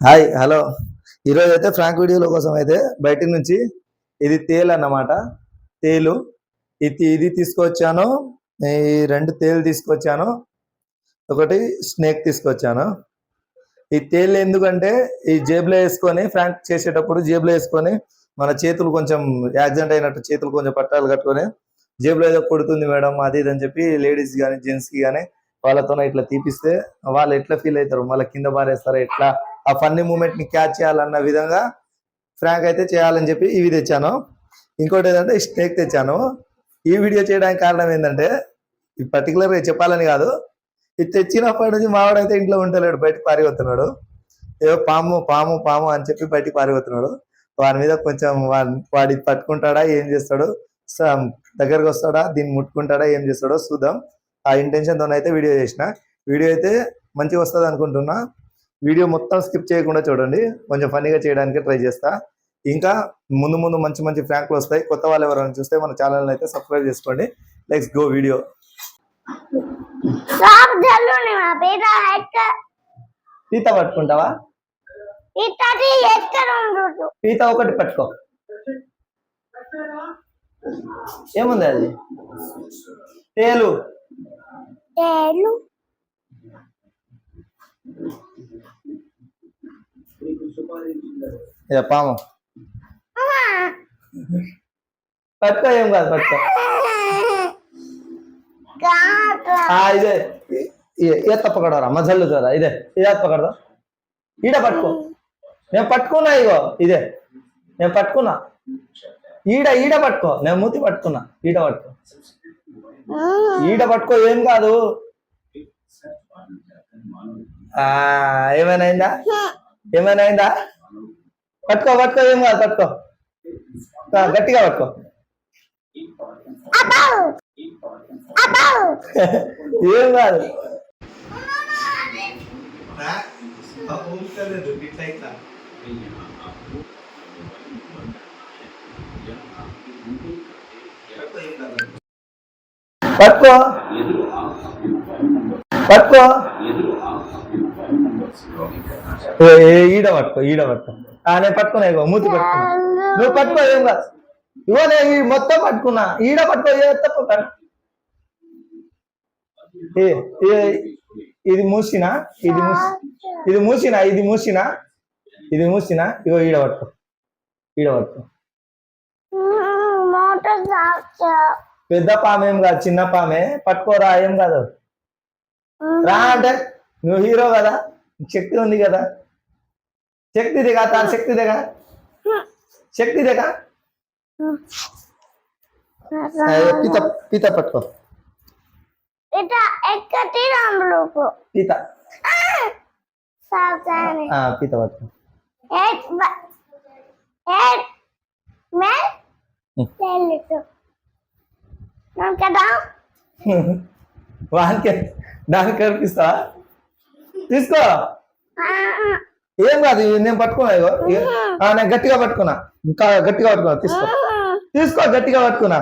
Hi hello ఈరోజు అయితే Frank వీడియోల కోసం అయితే బయట నుంచి ఇది తేలు అన్నమాట. తేలు. ఇది ఇది తీసుకొచ్చాను. ఈ రెండు తేలు తీసుకొచ్చాను. ఒకటి స్నేక్ తీసుకొచ్చాను. ఈ తేలు ఎందుకంటే ఈ జేబులో వేసుకొని ఫ్రాంక్ చేసేటప్పుడు జేబులో వేసుకొని మన చేతులు కొంచెం యాక్సిడెంట్ అయినట్టు చేతులు కొంచెం పట్టాలు కట్టుకొని జేబులో ఏదో కొడుతుంది మేడం అది ఇది అని చెప్పి లేడీస్ కానీ జెంట్స్కి కానీ వాళ్ళతో ఇట్లా తీపిస్తే వాళ్ళు ఎట్లా ఫీల్ అవుతారు? మళ్ళీ కింద పారేస్తారా? ఎట్లా? ఆ ఫన్నీ మూమెంట్ని క్యాచ్ చేయాలన్న విధంగా ఫ్రాంక్ అయితే చేయాలని చెప్పి ఇవి తెచ్చాను. ఇంకోటి ఏంటంటే స్నేక్ తెచ్చాను. ఈ వీడియో చేయడానికి కారణం ఏంటంటే ఈ పర్టికులర్గా చెప్పాలని కాదు. ఇది తెచ్చినప్పటి నుంచి మావాడైతే ఇంట్లో ఉంటలేడు బయట పారిపోతున్నాడు. ఏదో పాము పాము పాము అని చెప్పి బయటికి పారిపోతున్నాడు. వాడి మీద కొంచెం వాడి పట్టుకుంటాడా ఏం చేస్తాడు? స- దగ్గరకు వస్తాడా దీన్ని ముట్టుకుంటాడా ఏం చేస్తాడో చూద్దాం. ఆ ఇంటెన్షన్ అయితే వీడియో చేసిన. వీడియో అయితే మంచిగా వస్తుంది అనుకుంటున్నా వీడియో మొత్తం స్కిప్ చేయకుండా చూడండి. కొంచెం ఫన్నీగా చేయడానికి ట్రై చేస్తా. ఇంకా ముందు ముందు మంచి మంచి ఫ్రాంక్లు వస్తాయి. కొత్త వాళ్ళు ఎవరైనా చూస్తే మన ఛానల్ అయితే సబ్స్క్రైబ్ చేసుకోండి. Let's go video. పీత పట్టుకుంటావా? పీత ఒకటి పట్టుకో. ఏముంది అది? టేలు ఇదే పాము. పట్టుకో ఏం కాదు పట్టుకో. कहाँ ఇదే. ఇ- ఈత మజల్లు కదా ఇదే. ఇదే పకడదా ఈడ పట్టుకో. నేను పట్టుకున్నా ఇగో ఇదే. నేను పట్టుకున్నా. ఈడ ఈడ పట్టుకో. నేను మూతి పట్టుకున్నా ఈడ పట్టుకో. ఈడ పట్టుకో ఏం కాదు. ఏమైనా ఏమైనా అయిందా పట్టుకో పట్టుకో ఏం కాదు పట్టుకో. గట్టిగా పట్టుకో. ఏం కాదు. పట్టుకో. పట్టుకో. ఈడ పట్టుకో ఈడ పట్టుకో. నేను పట్టుకున్నా ఇగో మూతి పట్టుకున్నా. నువ్వు పట్టుకో ఏం కాదు. ఇగో నేను మొత్తం పట్టుకున్నా. ఈడ పట్టుకో ఏ తప్ప ఇది మూసినా ఇది మూసి ఇది మూసినా ఇది మూసినా ఇది మూసినా ఇగో ఈడ పట్టుకో. ఈడ పట్టుకో. పెద్ద పామేం కాదు చిన్న పామె. పట్టుకోరా ఏం కాదు. రా అంటే నువ్వు హీరో కదా శక్తి ఉంది కదా. శక్తి దిగా తాను శక్తి దిగా శక్తి దిగా పీత పీత పట్టుకో ఇట్లా ఎక్కటి రాములకు పీత సావధాని పీత పట్టుకో వానికి దానికి కనిపిస్తావా తీసుకో ఏం కాదు ఇది నేను పట్టుకున్నా ఇగో. ఇగో. ఆ, నేను గట్టిగా పట్టుకున్నా. ఇంకా గట్టిగా పట్టుకున్నా తీసుకో. తీసుకో గట్టిగా పట్టుకున్నా.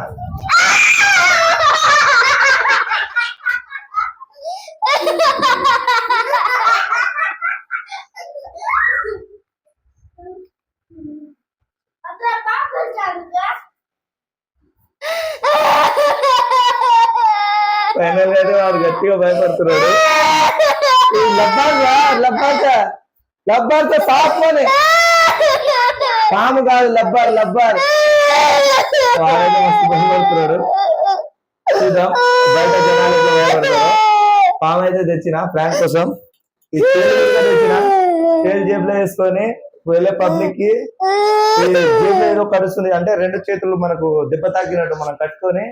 ఫైనల్గా అయితే వాడు గట్టిగా భయపడుతున్నాడు. ఈ లబ్బాగా లబ్బాక లబ్బాక పాపని పాము కాదు లబ్బార్ లబ్బార్. చూద్దాం. బయట జనాలు పాము అయితే తెచ్చిన ప్లాన్ కోసం. ఈ తెచ్చిన. జేబులో వేసుకొని వెళ్ళే పబ్లిక్కి జేబులో ఏదో కరుస్తుంది. అంటే రెండు చేతులు మనకు దెబ్బ తాకినట్టు మనం కట్టుకొని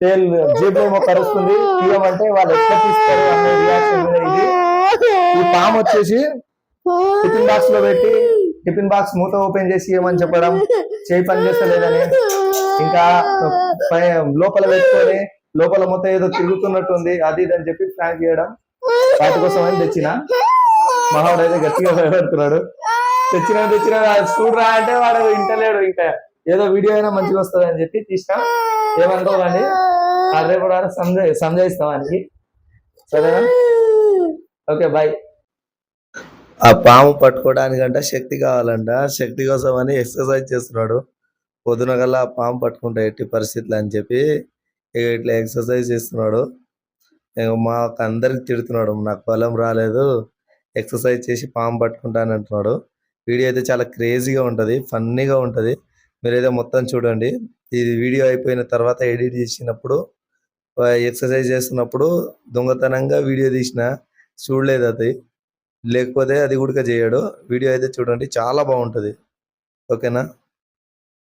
తేలు జేబులో ఏమో కరుస్తుంది. తీయమంటే వాళ్ళు ఎట్లా తీస్తారు రియాక్షన్ ఇది. ఈ పాము వచ్చేసి టిఫిన్ బాక్స్లో పెట్టి టిఫిన్ బాక్స్ మూత ఓపెన్ చేసి ఏమని చెప్పడం? చేయి పని చేస్తలేదని. ఇంకా లోపల పెట్టుకొని లోపల మొత్తం ఏదో తిరుగుతున్నట్టుంది అది ఇది అని చెప్పి ఫ్రాంక్ చేయడం వాటి కోసం అని తెచ్చిన. మహావాడు అయితే గట్టిగా భయపడుతున్నాడు. తెచ్చిన తెచ్చిన చూడరా అంటే వాడు ఇంటలేడు ఇంకా. ఏదో వీడియో అయినా మంచిగా వస్తుంది అని చెప్పి తీసిన. ఏమనుకోకండి. అదే కూడా సంజయ్ సంజయిస్తాం ఆయనకి. సరేనా? ఓకే బాయ్ ఆ పాము పట్టుకోవడానికంట శక్తి కావాలంట. శక్తి కోసం అని ఎక్సర్సైజ్ చేస్తున్నాడు. పొద్దున కల్లా ఆ పాము పట్టుకుంటా ఎట్టి పరిస్థితులు అని చెప్పి ఇక ఇట్లా ఎక్సర్సైజ్ చేస్తున్నాడు. ఇక మాకు అందరికి తిడుతున్నాడు. నాకు బలం రాలేదు. ఎక్సర్సైజ్ చేసి పాము పట్టుకుంటాను అంటున్నాడు. వీడియో అయితే చాలా క్రేజీగా ఉంటుంది. ఫన్నీగా ఉంటుంది. మీరైతే మొత్తం చూడండి. ఇది వీడియో అయిపోయిన తర్వాత ఎడిట్ చేసినప్పుడు ఎక్సర్సైజ్ చేస్తున్నప్పుడు దొంగతనంగా వీడియో తీసిన చూడలేదు అది. లేకపోతే అది కూడా చేయడు. వీడియో అయితే చూడండి. చాలా బాగుంటుంది. ఓకేనా?